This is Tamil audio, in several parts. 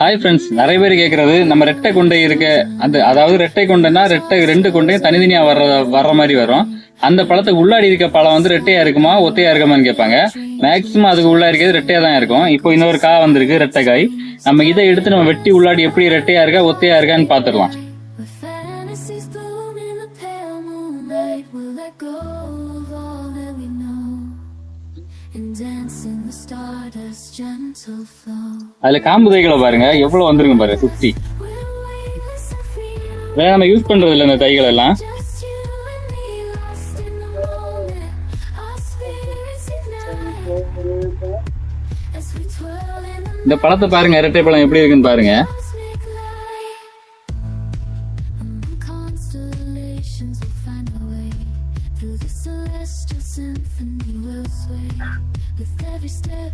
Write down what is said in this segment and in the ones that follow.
ஹாய் ஃப்ரெண்ட்ஸ் நிறைய பேர் கேட்கறது நம்ம ரெட்டை கொண்டை இருக்க அந்த அதாவது ரெட்டை கொண்டைனா ரெட்டை ரெண்டு கொண்டையும் தனித்தனியா வர்ற வர்ற மாதிரி வரும். அந்த பழத்துக்கு உள்ளாடி இருக்க பழம் வந்து ரெட்டையா இருக்குமா ஒத்தையா இருக்குமான்னு கேட்பாங்க. மேக்ஸிமம் அதுக்கு உள்ளா இருக்கிறது ரெட்டையா தான் இருக்கும். இப்போ இன்னொரு காய் வந்திருக்கு ரெட்டை காய். நம்ம இதை எடுத்து நம்ம வெட்டி உள்ளாடி எப்படி ரெட்டையா இருக்கா ஒத்தையா இருக்கான்னு பாத்துடலாம் let go of all அதுல காம்பு தைகளை பாருங்க எவ்வளவு வந்திருக்கும் பாரு சுத்தி வேற நம்ம யூஸ் பண்றது இல்ல இந்த தைகள் எல்லாம் இந்த பழத்தை பாருங்க ரெட்டை பழம் எப்படி இருக்குன்னு பாருங்க constellations, we'll find our way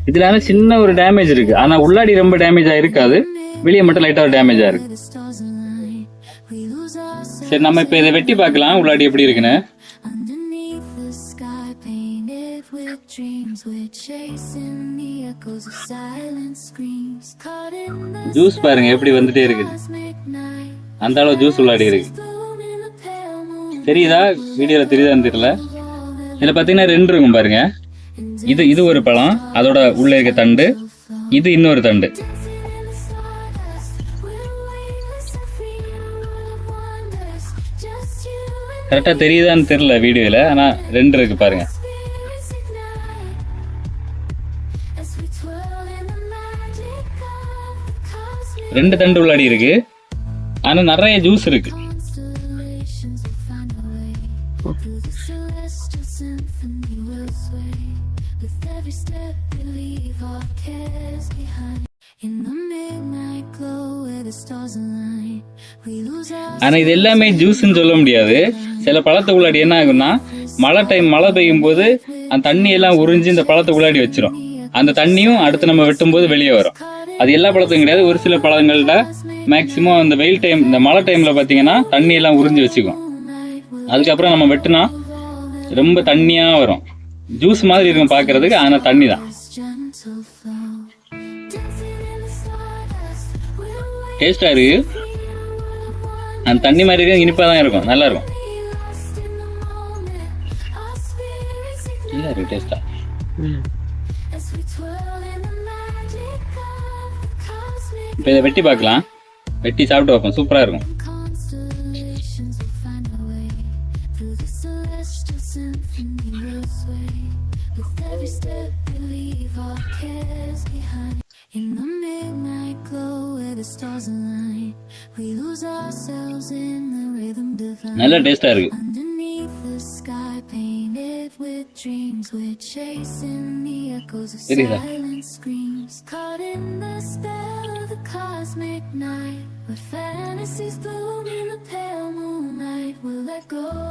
இதுல ஆனா சின்ன ஒரு டேமேஜ் இருக்கு. ஆனா உள்ளாடி ரொம்ப டேமேஜ் ஆயிருக்காது. வெளியே மட்டும் லைட்டா ஒரு டேமேஜ் ourselves சரி நம்ம இப்ப இதை வெட்டி பார்க்கலாம். உள்ளாடி எப்படி இருக்குன்னு. ஜூஸ் பாருங்க எப்படி வந்துட்டே இருக்குது. அந்த அளவு ஜூஸ் உள்ளாடி இருக்கு. தெரியுதா? வீடியோவில் தெரியுதான்னு தெரியல. இதில் பார்த்தீங்கன்னா ரெண்டு இருக்கும் பாருங்க. இது இது ஒரு பழம் அதோட உள்ளே இருக்க தண்டு. இது இன்னொரு தண்டு. கரெக்டாக தெரியுதான்னு தெரியல வீடியோவில் ஆனால் ரெண்டு இருக்கு பாருங்க. ரெண்டு தண்டு உள்ளாடி இருக்கு. ஆனால் நிறைய ஜூஸ் இருக்கு In the midnight glow where the stars align, we lose our ஆனா இது எல்லாமே ஜூஸ்ன்னு சொல்ல முடியாது. சில பழத்தை உள்ளாடி என்ன ஆகும்னா மழை டைம் மழை பெய்யும் போது அந்த தண்ணி எல்லாம் உறிஞ்சு இந்த பழத்தை உள்ளாடி வச்சிரும். அந்த தண்ணியும் அடுத்து நம்ம வெட்டும் போது வெளியே வரும். அது எல்லா பழத்தும் கிடையாது. ஒரு சில பழங்கள்ல மேக்சிமம் அந்த வெயில் டைம் இந்த மழை டைம்ல பாத்தீங்கன்னா தண்ணி எல்லாம் உறிஞ்சு வச்சுக்கும். will அதுக்கப்புறம் நம்ம வெட்டினா ரொம்ப தண்ணியா வரும். ஜூஸ் மாதிரி இருக்கும் பாக்குறதுக்கு ஆனா தண்ணி தான் this டேஸ்டா இருக்கு. அந்த தண்ணி மாதிரி இருக்கும் இனிப்பா தான் இருக்கும். நல்லா இருக்கும். நல்லா இருக்கு டேஸ்டா இப்போ இதை வெட்டி பார்க்கலாம். வெட்டி சாப்பிட்டு பார்ப்போம். சூப்பராக இருக்கும். through the celestial symphony melts away. With every step we leave our cares behind. In the midnight glow where the stars align, we lose ourselves in the rhythm divine. Underneath the sky painted with dreams, we're chasing the echoes of silent screams. Caught in the spell of the cosmic night, where fantasies bloom in the pale moonlight. We'll let go